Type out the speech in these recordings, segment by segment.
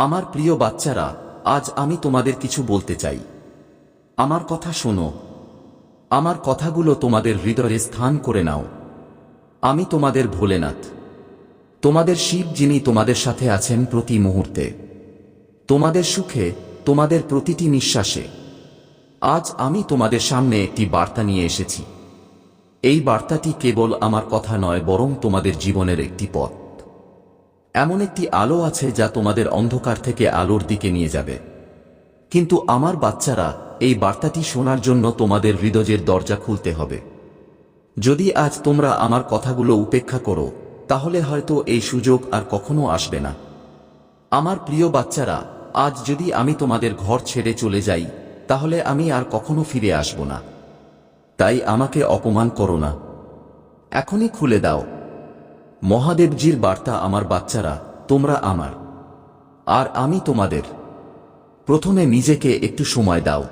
আমার প্রিয় বাচ্চারা, আজ আমি তোমাদের কিছু বলতে চাই। আমার কথা শোনো। আমার কথাগুলো তোমাদের হৃদয়ে স্থান করে নাও। আমি তোমাদের ভোলেনাথ। তোমাদের শিব যিনি তোমাদের সাথে আছেন প্রতি মুহূর্তে। তোমাদের সুখে, তোমাদের প্রতিটি নিঃশ্বাসে। আজ আমি তোমাদের সামনে একটি বার্তা নিয়ে এসেছি। এই বার্তাটি কেবল আমার কথা নয়, বরং তোমাদের জীবনের একটি পথ। এমন একটি আলো আছে যা তোমাদের অন্ধকার থেকে আলোর দিকে নিয়ে যাবে। কিন্তু আমার বাচ্চারা, এই বার্তাটি শোনার জন্য তোমাদের হৃদয়ের দরজা খুলতে হবে। যদি আজ তোমরা আমার কথাগুলো উপেক্ষা করো, তাহলে হয়তো এই সুযোগ আর কখনো আসবে না। আমার প্রিয় বাচ্চারা, আজ যদি আমি তোমাদের ঘর ছেড়ে চলে যাই, তাহলে আমি আর কখনো ফিরে আসব না। তাই আমাকে অপমান করো না। এখনই খুলে দাও। মহাদেবজির বার্তা আমার বাচ্চারা, তোমরা আমার। আর আমি তোমাদের। প্রথমে নিজেকে একটু সময় দাও।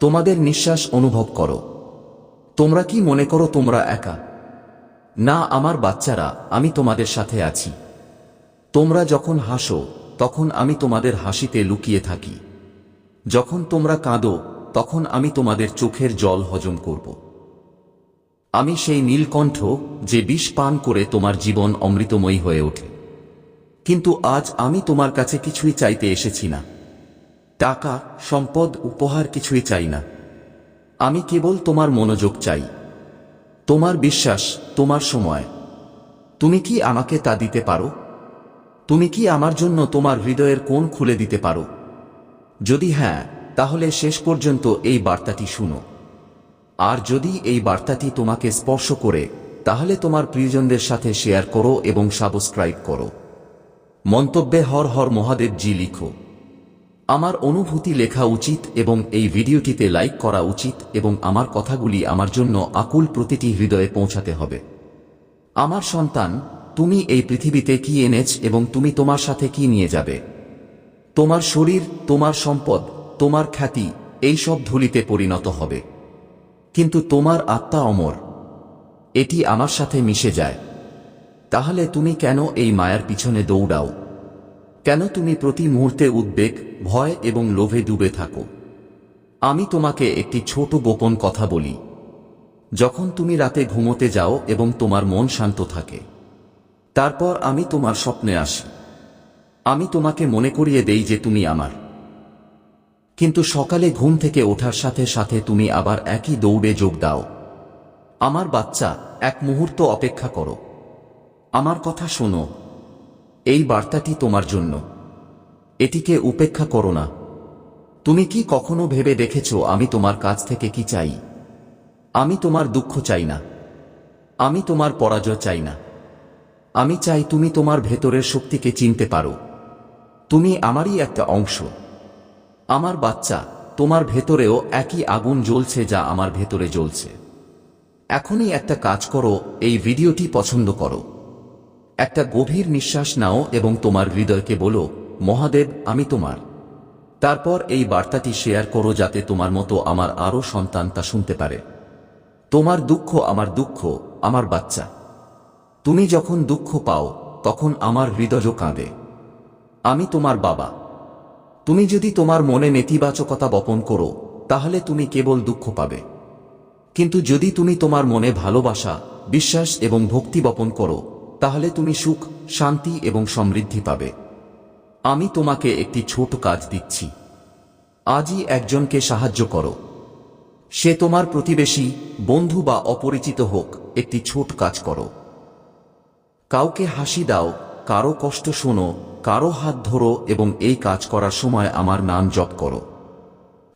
তোমাদের নিঃশ্বাস অনুভব করো। তোমরা কি মনে করো তোমরা একা? না, আমার বাচ্চারা, আমি তোমাদের সাথে আছি। তোমরা যখন হাসো, তখন আমি তোমাদের হাসিতে লুকিয়ে থাকি। যখন তোমরা কাঁদো, তখন আমি তোমাদের চোখের জল হজম করব। আমি সেই নীলকণ্ঠ যে বিষ পান করে তোমার জীবন অমৃতময়ী হয়ে ওঠে। কিন্তু আজ আমি তোমার কাছে কিছুই চাইতে এসেছি না। টাকা, সম্পদ, উপহার কিছুই চাই না। আমি কেবল তোমার মনোযোগ চাই। তোমার বিশ্বাস, তোমার সময়। তুমি কি আমাকে তা দিতে পারো? তুমি কি আমার জন্য তোমার হৃদয়ের কোণ খুলে দিতে পারো? যদি হ্যাঁ তাহলে শেষ পর্যন্ত এই বার্তাটি শুনো। আর যদি এই বার্তাটি তোমাকে স্পর্শ করে, তাহলে তোমার প্রিয়জনদের সাথে শেয়ার করো এবং সাবস্ক্রাইব করো। মন্তব্যে হর হর মহাদেবজি লিখো। আমার অনুভূতি লেখা উচিত এবং এই ভিডিওটিতে লাইক করা উচিত এবং আমার কথাগুলি আমার জন্য আকুল প্রতিটি হৃদয়ে পৌঁছাতে হবে। আমার সন্তান, তুমি এই পৃথিবীতে কি এনেছ এবং তুমি তোমার সাথে কি নিয়ে যাবে? তোমার শরীর, তোমার সম্পদ, তোমার খ্যাতি, এই সব ধুলিতে পরিণত হবে। কিন্তু তোমার আত্মা অমর। এটি আমার সাথে মিশে যায়। তাহলে তুমি কেন এই মায়ার পিছনে দৌড়াও? কেন তুমি প্রতি মুহূর্তে উদ্বেগ, ভয় এবং লোভে ডুবে থাকো? আমি তোমাকে একটি ছোট গোপন কথা বলি। যখন তুমি রাতে ঘুমোতে যাও এবং তোমার মন শান্ত থাকে, তারপর আমি তোমার স্বপ্নে আসি। আমি তোমাকে মনে করিয়ে দেই যে তুমি আমার কিন্তু সকালে ঘুম থেকে ওঠার সাথে সাথে তুমি আবার একই দৌড়ে যোগ দাও। আমার বাচ্চা, এক মুহূর্ত অপেক্ষা করো। আমার কথা শোনো। এই বার্তাটি তোমার জন্য। এটিকে উপেক্ষা করো না। তুমি কি কখনো ভেবে দেখেছ আমি তোমার কাছ থেকে কি চাই? আমি তোমার দুঃখ চাই না। আমি তোমার পরাজয় চাই না। আমি চাই তুমি তোমার ভেতরের শক্তিকে চিনতে পারো। তুমি আমারই একটা অংশ। আমার বাচ্চা, তোমার ভেতরেও একই আগুন জ্বলছে যা আমার ভেতরে জ্বলছে। এখনই একটা কাজ করো, এই ভিডিওটি পছন্দ করো। একটা গভীর নিঃশ্বাস নাও এবং তোমার হৃদয়কে বলো, মহাদেব, আমি তোমার। তারপর এই বার্তাটি শেয়ার করো যাতে তোমার মতো আমার আরও সন্তান তা শুনতে পারে। তোমার দুঃখ আমার দুঃখ, আমার বাচ্চা। তুমি যখন দুঃখ পাও, তখন আমার হৃদয় কাঁদে। আমি তোমার বাবা। তুমি যদি তোমার মনে নেতিবাচকতা বপন করো, তাহলে তুমি কেবল দুঃখ পাবে। কিন্তু যদি তুমি তোমার মনে ভালোবাসা, বিশ্বাস এবং ভক্তি বপন করো, তাহলে তুমি সুখ, শান্তি এবং সমৃদ্ধি পাবে। আমি তোমাকে একটি ছোট কাজ দিচ্ছি। আজই একজনকে সাহায্য করো। সে তোমার প্রতিবেশী, বন্ধু বা অপরিচিত হোক, একটি ছোট কাজ করো। কাউকে হাসি দাও কারও কষ্ট শোনো, কারও হাত ধরো এবং এই কাজ করার সময় আমার নাম জপ করো।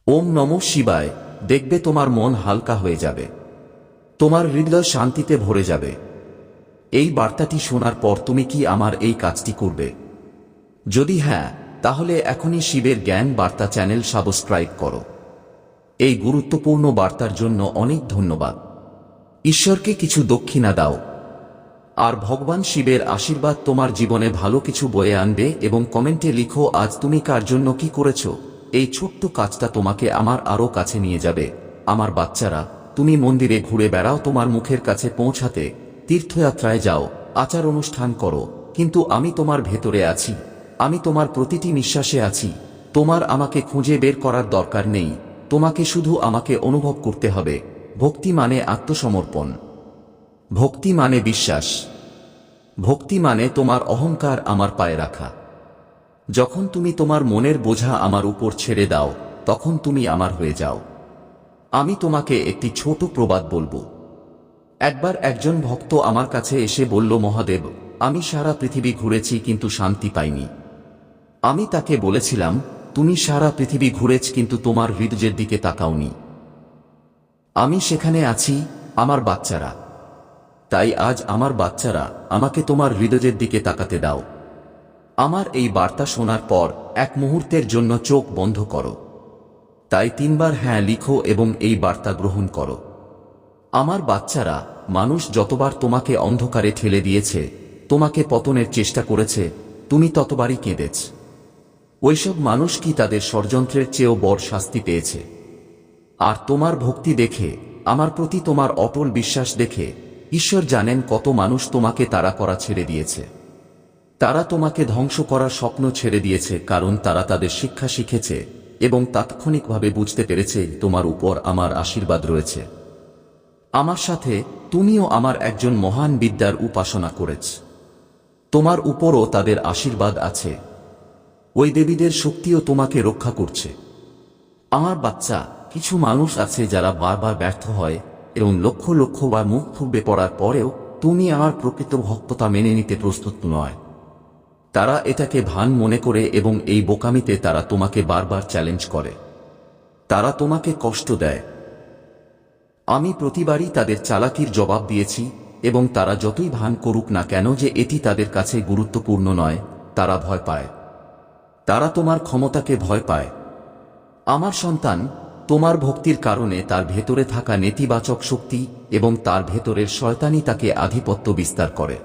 ওম নম শিবায়, দেখবে তোমার মন হালকা হয়ে যাবে। তোমার হৃদয় শান্তিতে ভরে যাবে। এই বার্তাটি শোনার পর তুমি কি আমার এই কাজটি করবে? যদি হ্যাঁ তাহলে এখনই শিবের জ্ঞান বার্তা চ্যানেল সাবস্ক্রাইব করো। এই গুরুত্বপূর্ণ বার্তার জন্য অনেক ধন্যবাদ। ঈশ্বরকে কিছু দক্ষিণা দাও। আর ভগবান শিবের আশীর্বাদ তোমার জীবনে ভালো কিছু বয়ে আনবে এবং কমেন্টে লিখো, আজ তুমি কার জন্য কি করেছ? এই ছোট্ট কাজটা তোমাকে আমার আরও কাছে নিয়ে যাবে। আমার বাচ্চারা, তুমি মন্দিরে ঘুরে বেড়াও, তোমার মুখের কাছে পৌঁছাতে। তীর্থযাত্রায় যাও, আচার অনুষ্ঠান করো। কিন্তু আমি তোমার ভেতরে আছি। আমি তোমার প্রতিটি নিঃশ্বাসে আছি। তোমার আমাকে খুঁজে বের করার দরকার নেই। তোমাকে শুধু আমাকে অনুভব করতে হবে। ভক্তি মানে আত্মসমর্পণ। ভক্তি মানে বিশ্বাস। ভক্তি মানে তোমার অহংকার আমার পায়ে রাখা। যখন তুমি তোমার মনের বোঝা আমার উপর ছেড়ে দাও, তখন তুমি আমার হয়ে যাও। আমি তোমাকে একটি ছোট প্রবাদ বলব। একবার একজন ভক্ত আমার কাছে এসে বলল, মহাদেব, আমি সারা পৃথিবী ঘুরেছি কিন্তু শান্তি পাইনি। আমি তাকে বলেছিলাম, তুমি সারা পৃথিবী ঘুরেছ কিন্তু তোমার হৃদয়ের দিকে তাকাওনি। আমি সেখানে আছি, আমার বাচ্চারা। তাই আজ আমার বাচ্চারা আমাকে তোমার হৃদয়ের দিকে তাকাতে দাও। আমার এই বার্তা শোনার পর এক মুহূর্তের জন্য চোখ বন্ধ করো। তাই তিনবার হ্যাঁ লিখো এবং এই বার্তা গ্রহণ করো। আমার বাচ্চারা, মানুষ যতবার তোমাকে অন্ধকারে ঠেলে দিয়েছে, তোমাকে পতনের চেষ্টা করেছে, তুমি ততবারই কেঁদেছ। ওইসব মানুষ কি তাদের ষড়যন্ত্রের চেয়েও বড় শাস্তি পেয়েছে? আর তোমার ভক্তি দেখে, আমার প্রতি তোমার অটল বিশ্বাস দেখে ঈশ্বর জানেন কত মানুষ তোমাকে তারা করা ছেড়ে দিয়েছে। তারা তোমাকে ধ্বংস করার স্বপ্ন ছেড়ে দিয়েছে কারণ তারা তাদের শিক্ষা শিখেছে এবং তাৎক্ষণিকভাবে বুঝতে পেরেছে তোমার উপর আমার আশীর্বাদ রয়েছে। আমার সাথে তুমিও আমার একজন মহান বিদ্যার উপাসনা করেছ। তোমার উপরও তাদের আশীর্বাদ আছে। ওই দেবীদের শক্তিও তোমাকে রক্ষা করছে। আমার বাচ্চা, কিছু মানুষ আছে যারা বারবার ব্যর্থ হয় এবং লক্ষ লক্ষ বা মুখ ফুটবে পড়ার পরেও তুমি আমার প্রকৃত ভক্ততা মেনে নিতে প্রস্তুত নয়। তারা এটাকে ভান মনে করে এবং এই বোকামিতে তারা তোমাকে বারবার চ্যালেঞ্জ করে। তারা তোমাকে কষ্ট দেয়। আমি প্রতিবারই তাদের চালাকির জবাব দিয়েছি এবং তারা যতই ভান করুক না কেন যে এটি তাদের কাছে গুরুত্বপূর্ণ নয়, তারা ভয় পায়। তারা তোমার ক্ষমতাকে ভয় পায়। আমার সন্তান তোমার ভক্তির কারণে তার ভেতরে থাকা নেতিবাচক শক্তি এবং তার ভেতরের শয়তানি তাকে আধিপত্য বিস্তার করে।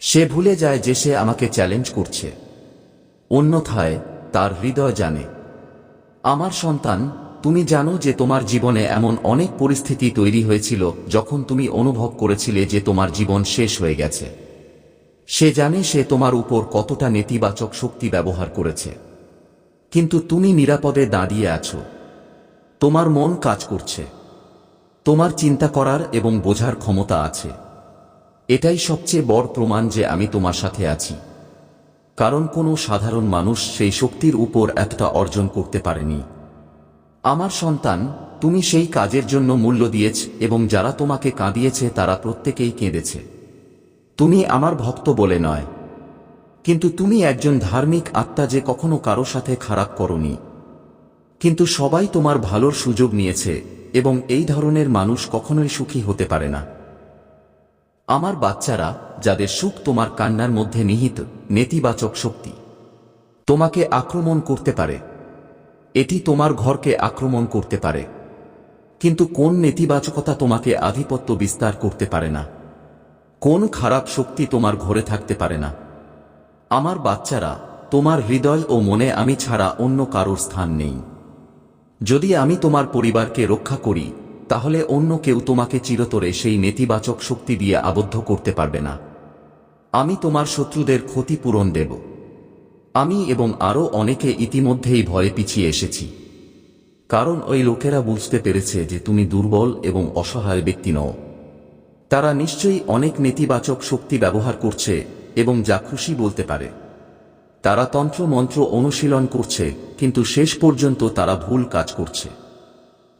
সে ভুলে যায় যে সে আমাকে চ্যালেঞ্জ করছে। অন্যথায় তার হৃদয় জানে, আমার সন্তান, তুমি জানো যে তোমার জীবনে এমন অনেক পরিস্থিতি তৈরি হয়েছিল যখন তুমি অনুভব করেছিলে যে তোমার জীবন শেষ হয়ে গেছে। সে জানে সে তোমার উপর কতটা নেতিবাচক শক্তি ব্যবহার করেছে। কিন্তু তুমি নিরাপদে দাঁড়িয়ে আছো। তোমার মন কাজ করছে। তোমার চিন্তা করার এবং বোঝার ক্ষমতা আছে। এটাই সবচেয়ে বড় প্রমাণ যে আমি তোমার সাথে আছি। কারণ কোনো সাধারণ মানুষ সেই শক্তির উপর একটা অর্জন করতে পারেনি। আমার সন্তান, তুমি সেই কাজের জন্য মূল্য দিয়েছ এবং যারা তোমাকে কাঁদিয়েছে তারা প্রত্যেকেই কেঁদেছে। তুমি আমার ভক্ত বলে নয়। কিন্তু তুমি একজন ধার্মিক আত্মা যে কখনো কারও সাথে খারাপ করনি। কিন্তু সবাই তোমার ভালোর সুযোগ নিয়েছে, এবং এই ধরনের মানুষ কখনোই সুখী হতে পারে না। আমার বাচ্চারা, যাদের সুখ তোমার কান্নার মধ্যে নিহিত, নেতিবাচক শক্তি, তোমাকে আক্রমণ করতে পারে। এটি তোমার ঘরকে আক্রমণ করতে পারে। কিন্তু কোন নেতিবাচকতা তোমাকে আধিপত্য বিস্তার করতে পারে না? কোন খারাপ শক্তি তোমার ঘরে থাকতে পারে না? আমার বাচ্চারা, তোমার হৃদয় ও মনে আমি ছাড়া অন্য কারোর স্থান নেই। যদি আমি তোমার পরিবারকে রক্ষা করি, তাহলে অন্য কেউ তোমাকে চিরতরে সেই নেতিবাচক শক্তি দিয়ে আবদ্ধ করতে পারবে না। আমি তোমার শত্রুদের ক্ষতিপূরণ দেব। আমি এবং আরও অনেকে ইতিমধ্যেই ভয়ে পিছিয়ে এসেছি। কারণ ওই লোকেরা বুঝতে পেরেছে যে তুমি দুর্বল এবং অসহায় ব্যক্তি নও। তারা নিশ্চয়ই অনেক নেতিবাচক শক্তি ব্যবহার করছে এবং যা খুশি বলতে পারে। তারা তন্ত্র মন্ত্র অনুশীলন করছে, কিন্তু শেষ পর্যন্ত তারা ভুল কাজ করছে।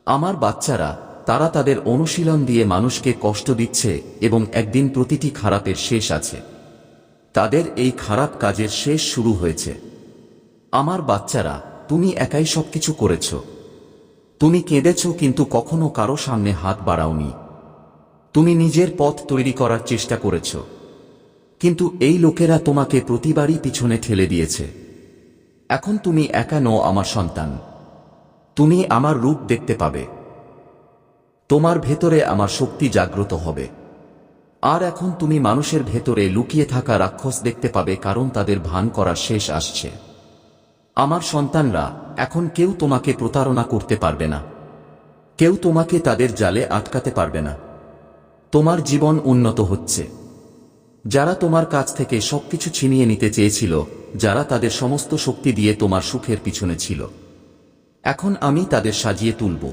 আমার বাচ্চারা, তারা তাদের অনুশীলন দিয়ে মানুষকে কষ্ট দিচ্ছে এবং একদিন প্রতিটি খারাপের শেষ আছে। তাদের এই খারাপ কাজের শেষ শুরু হয়েছে। আমার বাচ্চারা, তুমি একাই সবকিছু করেছ। তুমি কেঁদেছ কিন্তু কখনো কারও সামনে হাত বাড়াওনি। তুমি নিজের পথ তৈরি করার চেষ্টা করেছ। কিন্তু এই লোকেরা তোমাকে প্রতিবারই পিছনে ঠেলে দিয়েছে। এখন তুমি একা নও আমার সন্তান। তুমি আমার রূপ দেখতে পাবে। তোমার ভেতরে আমার শক্তি জাগ্রত হবে। আর এখন তুমি মানুষের ভেতরে লুকিয়ে থাকা রাক্ষস দেখতে পাবে কারণ তাদের ভান করার শেষ আসছে। আমার সন্তানরা, এখন কেউ তোমাকে প্রতারণা করতে পারবে না। কেউ তোমাকে তাদের জালে আটকাতে পারবে না। তোমার জীবন উন্নত হচ্ছে। যারা তোমার কাছ থেকে সবকিছু ছিনিয়ে নিতে চেয়েছিল, যারা তাদের সমস্ত শক্তি দিয়ে তোমার সুখের পিছনে ছিল। এখন আমি তাদের সাজিয়ে তুলব।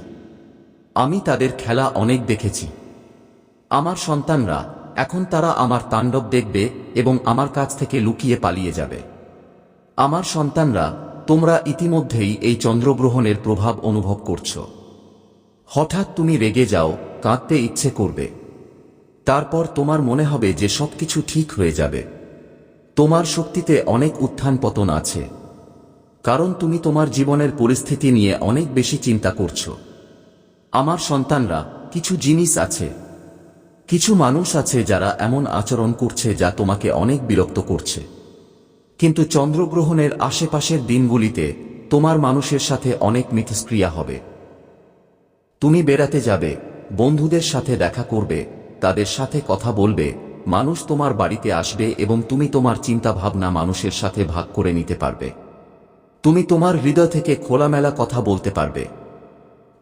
আমি তাদের খেলা অনেক দেখেছি। আমার সন্তানরা, এখন তারা আমার তাণ্ডব দেখবে এবং আমার কাছ থেকে লুকিয়ে পালিয়ে যাবে। আমার সন্তানরা, তোমরা ইতিমধ্যেই এই চন্দ্রগ্রহণের প্রভাব অনুভব করছ। হঠাৎ তুমি রেগে যাও, কাঁদতে ইচ্ছে করবে। তারপর তোমার মনে হবে যে সবকিছু ঠিক হয়ে যাবে। তোমার শক্তিতে অনেক উত্থান পতন আছে। কারণ তুমি তোমার জীবনের পরিস্থিতি নিয়ে অনেক বেশি চিন্তা করছ। আমার সন্তানরা, কিছু জিনিস আছে। কিছু মানুষ আছে যারা এমন আচরণ করছে যা তোমাকে অনেক বিরক্ত করছে। কিন্তু চন্দ্রগ্রহণের আশেপাশের দিনগুলিতে তোমার মানুষের সাথে অনেক মিথস্ক্রিয়া হবে। তুমি বেড়াতে যাবে, বন্ধুদের সাথে দেখা করবে তাদের সাথে কথা বলবে, মানুষ তোমার বাড়িতে আসবে এবং তুমি তোমার চিন্তা ভাবনা মানুষের সাথে ভাগ করে নিতে পারবে। তুমি তোমার হৃদয় থেকে খোলামেলা কথা বলতে পারবে।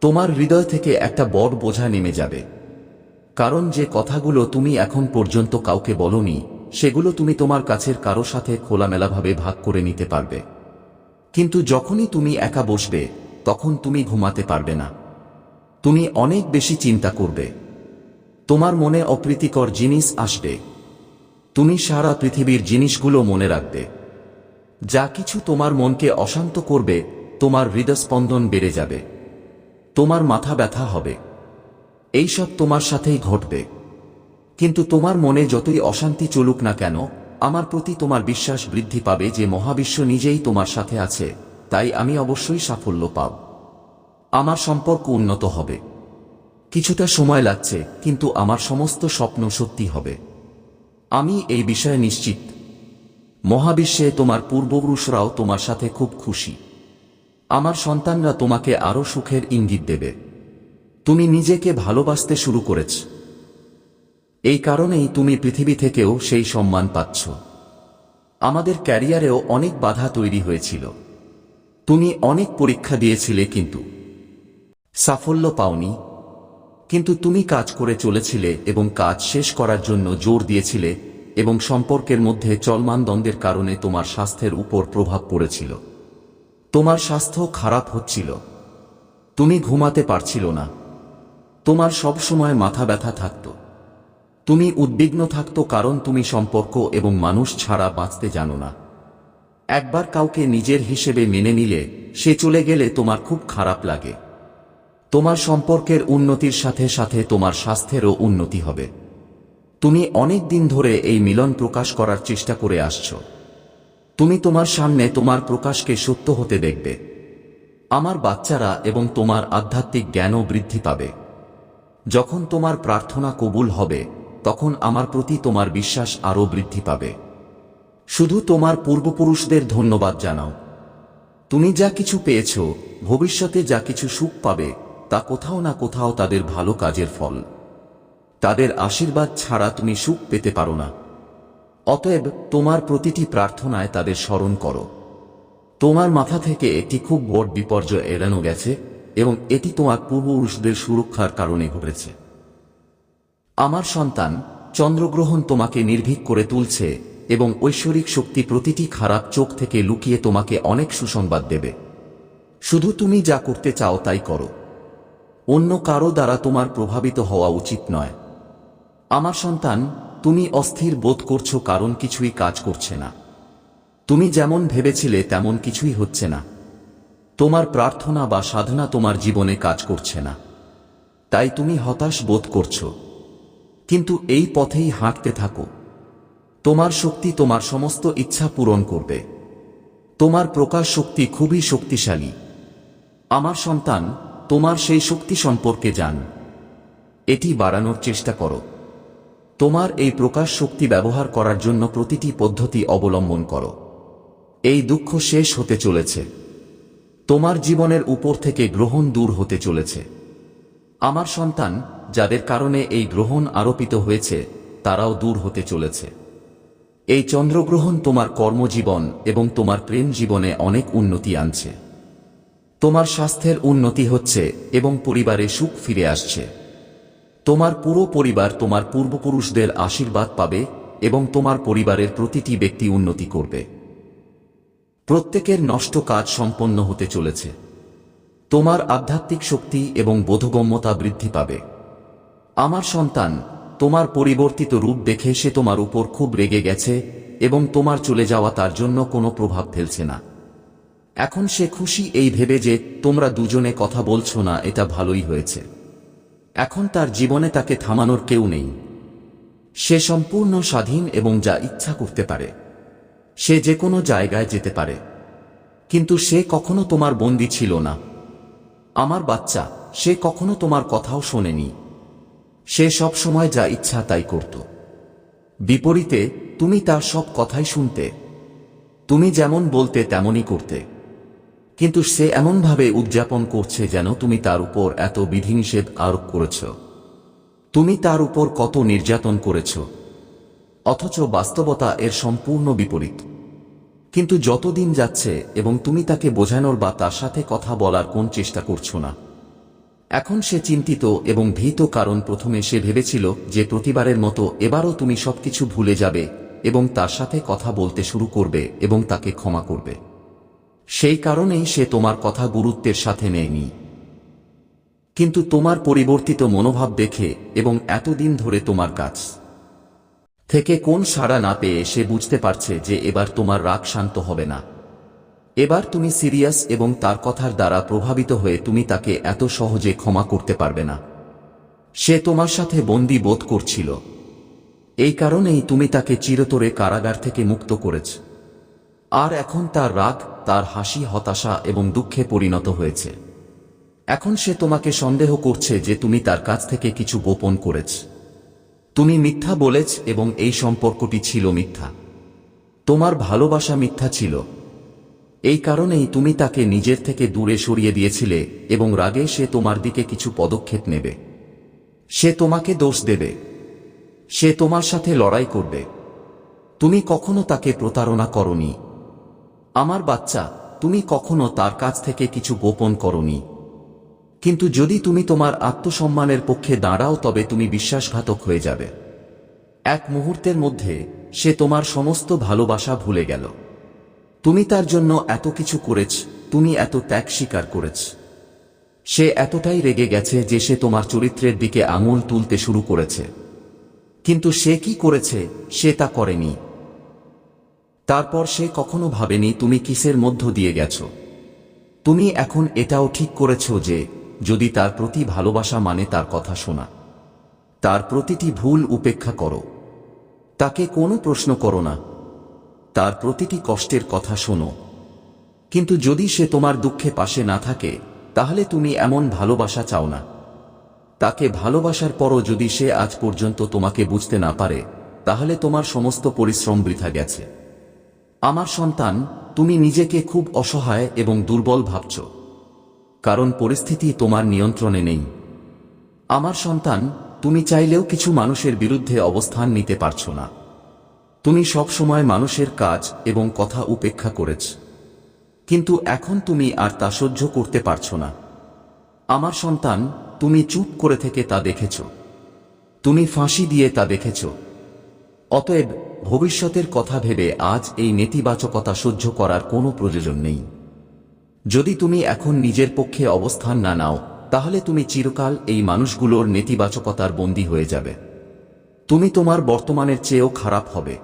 তোমার হৃদয় থেকে একটা বড় বোঝা নেমে যাবে। কারণ যে কথাগুলো তুমি এখন পর্যন্ত কাউকে বলনি, সেগুলো তুমি তোমার কাছের কারও সাথে খোলামেলাভাবে ভাগ করে নিতে পারবে। কিন্তু যখনই তুমি একা বসবে, তখন তুমি ঘুমাতে পারবে না। তুমি অনেক বেশি চিন্তা করবে। তোমার মনে অপ্রীতিকর জিনিস আসবে। তুমি সারা পৃথিবীর জিনিসগুলো মনে রাখবে। যা কিছু তোমার মনকে অশান্ত করবে, তোমার হৃদস্পন্দন বেড়ে যাবে। তোমার মাথা ব্যথা হবে। এইসব তোমার সাথেই ঘটবে। কিন্তু তোমার মনে যতই অশান্তি চলুক না কেন, আমার প্রতি তোমার বিশ্বাস বৃদ্ধি পাবে যে মহাবিশ্ব নিজেই তোমার সাথে আছে, তাই আমি অবশ্যই সাফল্য পাব। আমার সম্পর্ক উন্নত হবে। কিছুটা সময় লাগছে, কিন্তু আমার সমস্ত স্বপ্ন সত্যি হবে। আমি এই বিষয়ে নিশ্চিত। মহাবিশ্বে তোমার পূর্বপুরুষরাও তোমার সাথে খুব খুশি। আমার সন্তানরা তোমাকে আরও সুখের ইঙ্গিত দেবে। তুমি নিজেকে ভালোবাসতে শুরু করেছ। এই কারণেই তুমি পৃথিবী থেকেও সেই সম্মান পাচ্ছ। আমাদের ক্যারিয়ারেও অনেক বাধা তৈরি হয়েছিল। তুমি অনেক পরীক্ষা দিয়েছিলে কিন্তু। সাফল্য পাওনি কিন্তু তুমি কাজ করে চলেছিলে এবং কাজ শেষ করার জন্য জোর দিয়েছিলে এবং সম্পর্কের মধ্যে চলমান দ্বন্দ্বের কারণে তোমার স্বাস্থ্যের উপর প্রভাব পড়েছিল। তোমার স্বাস্থ্য খারাপ হচ্ছিল। তুমি ঘুমাতে পারছিল না। তোমার সব সময় মাথা ব্যথা থাকত। তুমি উদ্বিগ্ন থাকত কারণ তুমি সম্পর্ক এবং মানুষ ছাড়া বাঁচতে জানো না। একবার কাউকে নিজের হিসেবে মেনে নিলে সে চলে গেলে তোমার খুব খারাপ লাগে। তোমার সম্পর্কের উন্নতির সাথে সাথে তোমার স্বাস্থ্যেরও উন্নতি হবে। তুমি অনেক দিন ধরে এই মিলন প্রকাশ করার চেষ্টা করে আসছ। তুমি তোমার সামনে তোমার প্রকাশকে সত্য হতে দেখবে। আমার বাচ্চারা এবং তোমার আধ্যাত্মিক জ্ঞানও বৃদ্ধি পাবে। যখন তোমার প্রার্থনা কবুল হবে, তখন আমার প্রতি তোমার বিশ্বাস আরও বৃদ্ধি পাবে। শুধু তোমার পূর্বপুরুষদের ধন্যবাদ জানাও। তুমি যা কিছু পেয়েছ, ভবিষ্যতে যা কিছু সুখ পাবে তা কোথাও না কোথাও তাদের ভালো কাজের ফল। তাদের আশীর্বাদ ছাড়া তুমি সুখ পেতে পারো না। অতএব তোমার প্রতিটি প্রার্থনায় তাদের স্মরণ করো। তোমার মাথা থেকে একটি খুব বড় বিপর্যয় এড়ানো গেছে এবং এটি তোমার পূর্বপুরুষদের সুরক্ষার কারণে ঘটেছে। আমার সন্তান, চন্দ্রগ্রহণ তোমাকে নির্ভীক করে তুলছে এবং ঐশ্বরিক শক্তি প্রতিটি খারাপ চোখ থেকে লুকিয়ে তোমাকে অনেক সুসংবাদ দেবে। শুধু তুমি যা করতে চাও তাই করো। অন্য কারও দ্বারা তোমার প্রভাবিত হওয়া উচিত নয়। আমার সন্তান, তুমি অস্থির বোধ করছ কারণ কিছুই কাজ করছে না। তুমি যেমন ভেবেছিলে তেমন কিছুই হচ্ছে না। তোমার প্রার্থনা বা সাধনা তোমার জীবনে কাজ করছে না। তাই তুমি হতাশ বোধ করছ। কিন্তু এই পথেই হাঁটতে থাকো। তোমার শক্তি তোমার সমস্ত ইচ্ছা পূরণ করবে। তোমার প্রকাশ শক্তি খুবই শক্তিশালী। আমার সন্তান তোমার সেই শক্তি সম্পর্কে জান। এটি বাড়ানোর চেষ্টা করো। তোমার এই প্রকাশ শক্তি ব্যবহার করার জন্য প্রতিটি পদ্ধতি অবলম্বন করো। এই দুঃখ শেষ হতে চলেছে। তোমার জীবনের উপর থেকে গ্রহণ দূর হতে চলেছে। আমার সন্তান, যাদের কারণে এই গ্রহণ আরোপিত হয়েছে, তারাও দূর হতে চলেছে। এই চন্দ্রগ্রহণ তোমার কর্মজীবন এবং তোমার প্রেম জীবনে অনেক উন্নতি আনছে। তোমার স্বাস্থ্যের উন্নতি হচ্ছে এবং পরিবারে সুখ ফিরে আসছে। তোমার পুরো পরিবার তোমার পূর্বপুরুষদের আশীর্বাদ পাবে এবং তোমার পরিবারের প্রতিটি ব্যক্তি উন্নতি করবে। প্রত্যেকের নষ্ট কাজ সম্পন্ন হতে চলেছে। তোমার আধ্যাত্মিক শক্তি এবং বোধগম্যতা বৃদ্ধি পাবে। আমার সন্তান, তোমার পরিবর্তিত রূপ দেখে সে তোমার উপর খুব রেগে গেছে এবং তোমার চলে যাওয়া তার জন্য কোনো প্রভাব ফেলছে না। এখন সে খুশি এই ভেবে যে, তোমরা দুজনে কথা বলছো না, এটা ভালোই হয়েছে। এখন তার জীবনে তাকে থামানোর কেউ নেই। সে সম্পূর্ণ স্বাধীন এবং যা ইচ্ছা করতে পারে। সে যে কোনো জায়গায় যেতে পারে। কিন্তু সে কখনো তোমার বন্দি ছিল না। আমার বাচ্চা, সে কখনো তোমার কথাও শোনেনি। সে সব সময় যা ইচ্ছা তাই করত। বিপরীতে, তুমি তার সব কথাই শুনতে। তুমি যেমন বলতে তেমনই করতে। কিন্তু সে এমনভাবে উদযাপন করছে যেন তুমি তার উপর এত বিধিনিষেধ আরোপ করেছ। তুমি তার উপর কত নির্যাতন করেছ। অথচ বাস্তবতা এর সম্পূর্ণ বিপরীত। কিন্তু যতদিন যাচ্ছে এবং তুমি তাকে বোঝানোর বা তার সাথে কথা বলার কোন চেষ্টা করছ না। এখন সে চিন্তিত এবং ভীত কারণ প্রথমে সে ভেবেছিল যে প্রতিবারের মতো এবারও তুমি সবকিছু ভুলে যাবে এবং তার সাথে কথা বলতে শুরু করবে এবং তাকে ক্ষমা করবে। সেই কারণেই সে তোমার কথা গুরুত্বের সাথে নেয়নি। কিন্তু তোমার পরিবর্তিত মনোভাব দেখে এবং এতদিন ধরে তোমার কাছ থেকে কোন সাড়া না পেয়ে সে বুঝতে পারছে যে এবার তোমার রাগ শান্ত হবে না। এবার তুমি সিরিয়াস এবং তার কথার দ্বারা প্রভাবিত হয়ে তুমি তাকে এত সহজে ক্ষমা করতে পারবে না। সে তোমার সাথে বন্দি বোধ করছিল। এই কারণেই তুমি তাকে চিরতরে কারাগার থেকে মুক্ত করেছ। আর এখন তার রাগ, তার হাসি, হতাশা এবং দুঃখে পরিণত হয়েছে। এখন সে তোমাকে সন্দেহ করছে যে তুমি তার কাছ থেকে কিছু গোপন করেছ। তুমি মিথ্যা বলেছ এবং এই সম্পর্কটি ছিল মিথ্যা। তোমার ভালোবাসা মিথ্যা ছিল। এই কারণেই তুমি তাকে নিজের থেকে দূরে সরিয়ে দিয়েছিলে এবং রাগে সে তোমার দিকে কিছু পদক্ষেপ নেবে। সে তোমাকে দোষ দেবে। সে তোমার সাথে লড়াই করবে। তুমি কখনো তাকে প্রতারণা করনি। আমার বাচ্চা, তুমি কখনো তার কাছ থেকে কিছু গোপন করনি। কিন্তু যদি তুমি তোমার আত্মসম্মানের পক্ষে দাঁড়াও, তবে তুমি বিশ্বাসঘাতক হয়ে যাবে। এক মুহূর্তের মধ্যে, সে তোমার সমস্ত ভালোবাসা ভুলে গেল। তুমি তার জন্য এত কিছু করেছ, তুমি এত ত্যাগ স্বীকার করেছ। সে এতটাই রেগে গেছে যে সে তোমার চরিত্রের দিকে আঙুল তুলতে শুরু করেছে। কিন্তু সে কি করেছে, সে তা করেনি। তারপর সে কখনো ভাবেনি তুমি কিসের মধ্য দিয়ে গেছ। তুমি এখন এটাও ঠিক করেছ যে, যদি তার প্রতি ভালোবাসা মানে তার কথা শোনা। তার প্রতিটি ভুল উপেক্ষা করো। তাকে কোনো প্রশ্ন করো না। তার প্রতিটি কষ্টের কথা শোনো। কিন্তু যদি সে তোমার দুঃখে পাশে না থাকে, তাহলে তুমি এমন ভালোবাসা চাও না। তাকে ভালোবাসার পরও যদি সে আজ পর্যন্ত তোমাকে বুঝতে না পারে, তাহলে তোমার সমস্ত পরিশ্রম বৃথা গেছে। আমার সন্তান, তুমি নিজেকে খুব অসহায় এবং দুর্বল ভাবছ। কারণ পরিস্থিতি তোমার নিয়ন্ত্রণে নেই। আমার সন্তান, তুমি চাইলেও কিছু মানুষের বিরুদ্ধে অবস্থান নিতে পারছ না। তুমি সবসময় মানুষের কাজ এবং কথা উপেক্ষা করেছ। কিন্তু এখন তুমি আর তা সহ্য করতে পারছ না। আমার সন্তান, তুমি চুপ করে থেকে তা দেখেছ। তুমি ফাঁসি দিয়ে তা দেখেছ। অতএব ভবিষ্যতের কথা ভেবে আজ এই নেতিবাচকতা সহ্য করার কোনো প্রয়োজন নেই। যদি তুমি এখন নিজের পক্ষে অবস্থান না নাও, তাহলে তুমি চিরকাল এই মানুষগুলোর নেতিবাচকতার বন্দী হয়ে যাবে। তুমি তোমার বর্তমানের চেয়েও খারাপ হবে।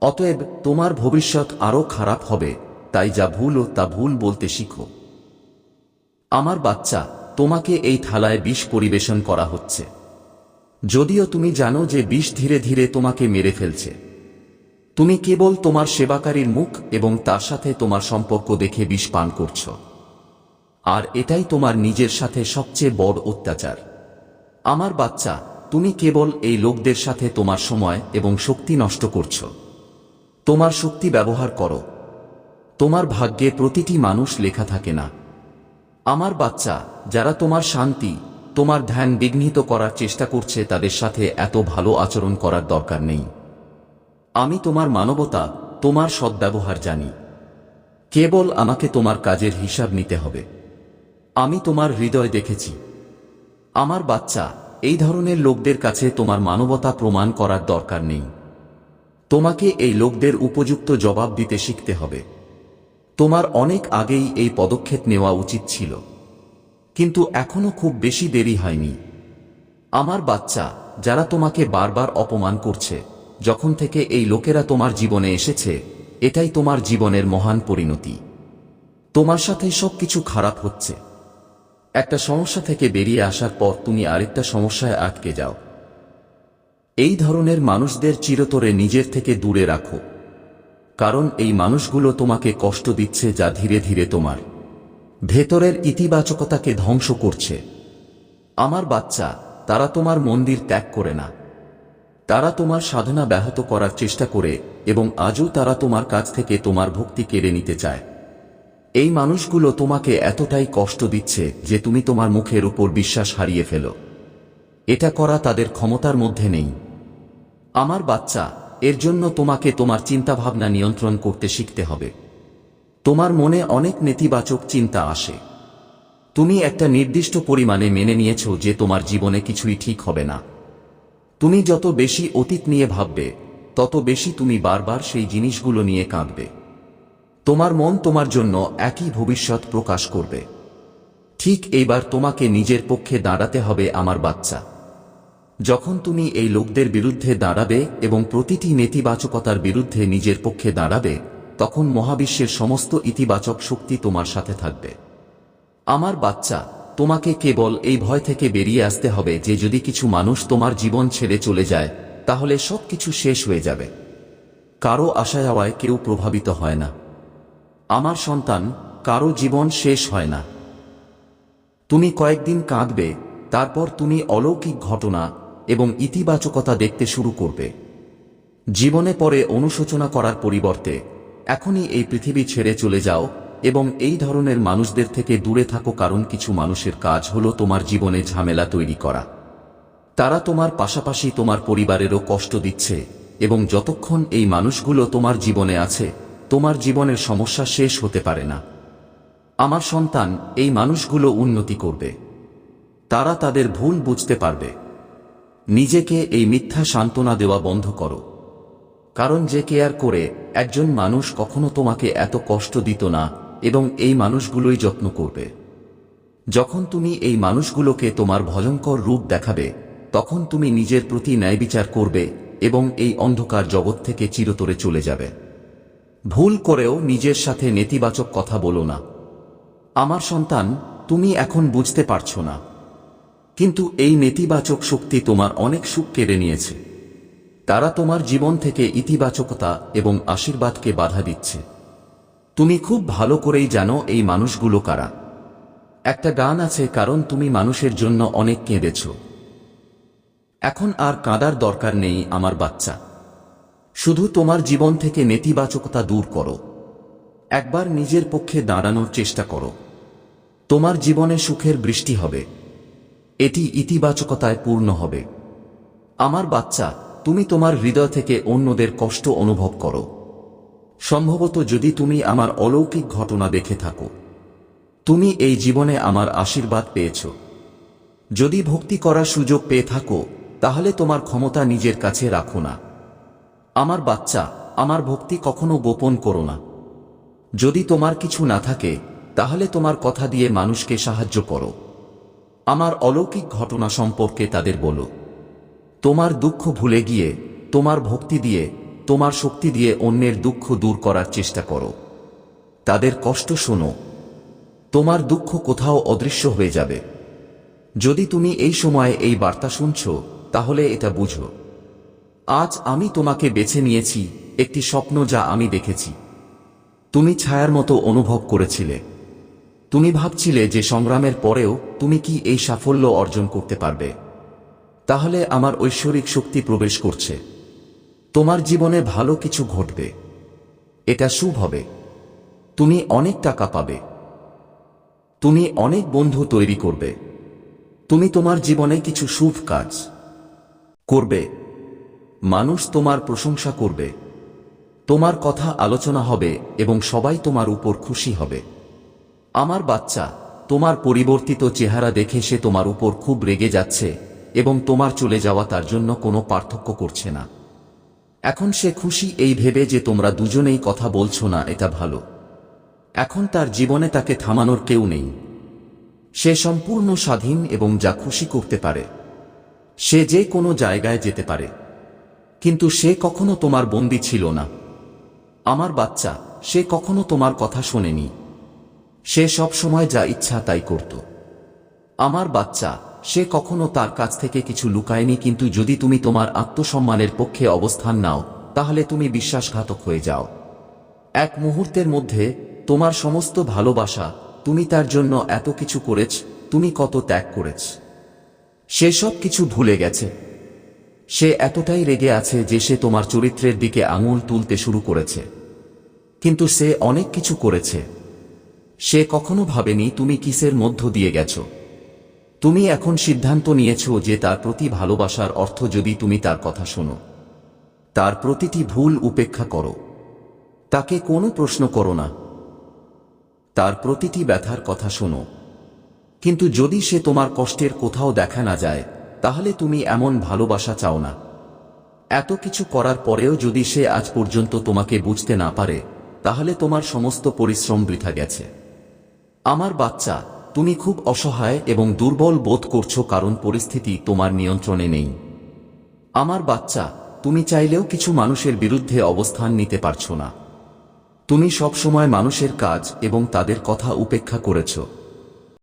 অতএব তোমার ভবিষ্যৎ আরও খারাপ হবে, তাই যা ভুল তা ভুল বলতে শিখো। আমার বাচ্চা, তোমাকে এই থালায় বিষ পরিবেশন করা হচ্ছে। যদিও তুমি জানো যে বিষ ধীরে ধীরে তোমাকে মেরে ফেলছে। তুমি কেবল তোমার সেবাকারীর মুখ এবং তার সাথে তোমার সম্পর্ক দেখে বিষ পান করছ। আর এটাই তোমার নিজের সাথে সবচেয়ে বড় অত্যাচার। আমার বাচ্চা, তুমি কেবল এই লোকদের সাথে তোমার সময় এবং শক্তি নষ্ট করছ। তোমার শক্তি ব্যবহার করো। তোমার ভাগ্যে প্রতিটি মানুষ লেখা থাকে না। আমার বাচ্চা, যারা তোমার শান্তি তোমার ধ্যান বিঘ্নিত করার চেষ্টা করছে তাদের সাথে এত ভালো আচরণ করার দরকার নেই। আমি তোমার মানবতা, তোমার সদ্ব্যবহার জানি। কেবল আমাকে তোমার কাজের হিসাব নিতে হবে। আমি তোমার হৃদয় দেখেছি। আমার বাচ্চা, এই ধরনের লোকদের কাছে তোমার মানবতা প্রমাণ করার দরকার নেই। তোমাকে এই লোকদের উপযুক্ত জবাব দিতে শিখতে হবে। তোমার অনেক আগেই এই পদক্ষেপ নেওয়া উচিত ছিল। কিন্তু এখনও খুব বেশি দেরি হয়নি। আমার বাচ্চা, যারা তোমাকে বারবার অপমান করছে, যখন থেকে এই লোকেরা তোমার জীবনে এসেছে, এটাই তোমার জীবনের মহান পরিণতি। তোমার সাথে সবকিছু খারাপ হচ্ছে। একটা সমস্যা থেকে বেরিয়ে আসার পর তুমি আরেকটা সমস্যায় আটকে যাও। এই ধরনের মানুষদের চিরতরে নিজের থেকে দূরে রাখো। কারণ এই মানুষগুলো তোমাকে কষ্ট দিচ্ছে যা ধীরে ধীরে তোমার। ভেতরের ইতিবাচকতাকে ধ্বংস করছে। আমার বাচ্চা, তারা তোমার মন্দির ত্যাগ করে না। তারা তোমার সাধনা ব্যাহত করার চেষ্টা করে এবং আজও তারা তোমার কাছ থেকে তোমার ভক্তি কেড়ে নিতে চায়। এই মানুষগুলো তোমাকে এতটাই কষ্ট দিচ্ছে যে তুমি তোমার মুখের উপর বিশ্বাস হারিয়ে ফেলো। এটা করা তাদের ক্ষমতার মধ্যে নেই। আমার বাচ্চা, এর জন্য তোমাকে তোমার চিন্তাভাবনা নিয়ন্ত্রণ করতে শিখতে হবে। তোমার মনে অনেক নেতিবাচক চিন্তা আসে। তুমি একটা নির্দিষ্ট পরিমাণে মেনে নিয়েছ যে তোমার জীবনে কিছুই ঠিক হবে না। তুমি যত বেশি অতীত নিয়ে ভাববে, তত বেশি তুমি বারবার সেই জিনিসগুলো নিয়ে কাঁদবে। তোমার মন তোমার জন্য একই ভবিষ্যৎ প্রকাশ করবে। ঠিক এইবার তোমাকে নিজের পক্ষে দাঁড়াতে হবে আমার বাচ্চা। যখন তুমি এই লোকদের বিরুদ্ধে দাঁড়াবে এবং প্রতিটি নেতিবাচকতার বিরুদ্ধে নিজের পক্ষে দাঁড়াবে তখন মহাবিশ্বের সমস্ত ইতিবাচক শক্তি তোমার সাথে থাকবে। আমার বাচ্চা, তোমাকে কেবল এই ভয় থেকে বেরিয়ে আসতে হবে যে যদি কিছু মানুষ তোমার জীবন ছেড়ে চলে যায়, তাহলে সবকিছু শেষ হয়ে যাবে। কারও আশা যাওয়ায় কেউ প্রভাবিত হয় না। আমার সন্তান, কারও জীবন শেষ হয় না। তুমি কয়েকদিন কাঁদবে, তারপর তুমি অলৌকিক ঘটনা এবং ইতিবাচকতা দেখতে শুরু করবে। জীবনে পরে অনুশোচনা করার পরিবর্তে এখনই এই পৃথিবী ছেড়ে চলে যাও এবং এই ধরনের মানুষদের থেকে দূরে থাকো, কারণ কিছু মানুষের কাজ হলো তোমার জীবনে ঝামেলা তৈরি করা। তারা তোমার পাশাপাশি তোমার পরিবারেরও কষ্ট দিচ্ছে এবং যতক্ষণ এই মানুষগুলো তোমার জীবনে আছে, তোমার জীবনের সমস্যা শেষ হতে পারে না। আমার সন্তান, এই মানুষগুলো উন্নতি করবে। তারা তাদের ভুল বুঝতে পারবে। নিজেকে এই মিথ্যা সান্ত্বনা দেওয়া বন্ধ করো। কারণ যে কেয়ার করে, একজন মানুষ কখনো তোমাকে এত কষ্ট দিত না, এবং এই মানুষগুলোই যত্ন করবে। যখন তুমি এই মানুষগুলোকে তোমার ভয়ঙ্কর রূপ দেখাবে, তখন তুমি নিজের প্রতি ন্যায় বিচার করবে এবং এই অন্ধকার জগৎ থেকে চিরতরে চলে যাবে। ভুল করেও নিজের সাথে নেতিবাচক কথা বলো না। আমার সন্তান, তুমি এখন বুঝতে পারছ না। কিন্তু এই নেতিবাচক শক্তি তোমার অনেক সুখ কেড়ে নিয়েছে। তারা তোমার জীবন থেকে ইতিবাচকতা এবং আশীর্বাদকে বাধা দিচ্ছে। তুমি খুব ভালো করেই জানো এই মানুষগুলো কারা। একটা গান আছে, কারণ তুমি মানুষের জন্য অনেক কেঁদেছ। এখন আর কাঁদার দরকার নেই আমার বাচ্চা। শুধু তোমার জীবন থেকে নেতিবাচকতা দূর করো। একবার নিজের পক্ষে দাঁড়ানোর চেষ্টা করো। তোমার জীবনে সুখের বৃষ্টি হবে। এটি ইতিবাচকতায় পূর্ণ হবে। আমার বাচ্চা তুমি তোমার হৃদয় থেকে অন্যদের কষ্ট অনুভব করো। সম্ভবত যদি তুমি আমার অলৌকিক ঘটনা দেখে থাকো, তুমি এই জীবনে আমার আশীর্বাদ পেয়েছ। যদি ভক্তি করার সুযোগ পেয়ে থাকো, তাহলে তোমার ক্ষমতা নিজের কাছে রাখো না। আমার বাচ্চা, আমার ভক্তি কখনো গোপন করো না। যদি তোমার কিছু না থাকে, তাহলে তোমার কথা দিয়ে মানুষকে সাহায্য করো। আমার অলৌকিক ঘটনা সম্পর্কে তাদের বলো। তোমার দুঃখ ভুলে গিয়ে, তোমার ভক্তি দিয়ে, তোমার শক্তি দিয়ে অন্যের দুঃখ দূর করার চেষ্টা করো। তাদের কষ্ট শোনো। তোমার দুঃখ কোথাও অদৃশ্য হয়ে যাবে। যদি তুমি এই সময়ে এই বার্তা শুনছ, তাহলে এটা বুঝো। আজ আমি তোমাকে বেছে নিয়েছি, একটি স্বপ্ন যা আমি দেখেছি। তুমি ছায়ার মতো অনুভব করেছিলে। তুমি ভাবছিলে যে সংগ্রামের পরেও তুমি কি এই সাফল্য অর্জন করতে পারবে। তাহলে আমার ঐশ্বরিক শক্তি প্রবেশ করছে। তোমার জীবনে ভালো কিছু ঘটবে। এটা শুভ হবে। তুমি অনেক টাকা পাবে। তুমি অনেক বন্ধু তৈরি করবে। তুমি তোমার জীবনে কিছু শুভ কাজ করবে। মানুষ তোমার প্রশংসা করবে। তোমার কথা আলোচনা হবে এবং সবাই তোমার উপর খুশি হবে। আমার বাচ্চা, তোমার পরিবর্তিত চেহারা দেখে সে তোমার উপর খুব রেগে যাচ্ছে। এবং তোমার চলে যাওয়া তার জন্য কোনো পার্থক্য করছে না। এখন সে খুশি এই ভেবে যে তোমরা দুজনেই কথা বলছো না, এটা ভালো। এখন তার জীবনে তাকে থামানোর কেউ নেই। সে সম্পূর্ণ স্বাধীন এবং যা খুশি করতে পারে। সে যে কোনো জায়গায় যেতে পারে। কিন্তু সে কখনো তোমার বন্দি ছিল না। আমার বাচ্চা, সে কখনো তোমার কথা শোনেনি। সে সব সময় যা ইচ্ছা তাই করত। আমার বাচ্চা সে কখনো তার কাছ থেকে কিছু লুকায়নি, কিন্তু যদি তুমি তোমার আত্মসম্মানের পক্ষে অবস্থান নাও, তাহলে তুমি বিশ্বাসঘাতক হয়ে যাও। এক মুহূর্তের মধ্যে, তোমার সমস্ত ভালোবাসা, তুমি তার জন্য এত কিছু করেছ, তুমি কত ত্যাগ করেছ। সে সব কিছু ভুলে গেছে। সে এতটাই রেগে আছে যে সে তোমার চরিত্রের দিকে আঙুল তুলতে শুরু করেছে। কিন্তু সে অনেক কিছু করেছে। সে কখনো ভাবেনি তুমি কিসের মধ্য দিয়ে গেছো। তুমি এখন সিদ্ধান্ত নিয়েছ যে তার প্রতি ভালোবাসার অর্থ যদি তুমি তার কথা শোনো। তার প্রতিটি ভুল উপেক্ষা করো। তাকে কোনো প্রশ্ন করো না। তার প্রতিটি ব্যথার কথা শোনো। কিন্তু যদি সে তোমার কষ্টের কোথাও দেখা না যায়, তাহলে তুমি এমন ভালোবাসা চাও না। এত কিছু করার পরেও যদি সে আজ পর্যন্ত তোমাকে বুঝতে না পারে, তাহলে তোমার সমস্ত পরিশ্রম বৃথা গেছে। আমার বাচ্চা তুমি খুব অসহায় এবং দুর্বল বোধ করছ কারণ পরিস্থিতি তোমার নিয়ন্ত্রণে নেই। আমার বাচ্চা, তুমি চাইলেও কিছু মানুষের বিরুদ্ধে অবস্থান নিতে পারছ না। তুমি সবসময় মানুষের কাজ এবং তাদের কথা উপেক্ষা করেছ।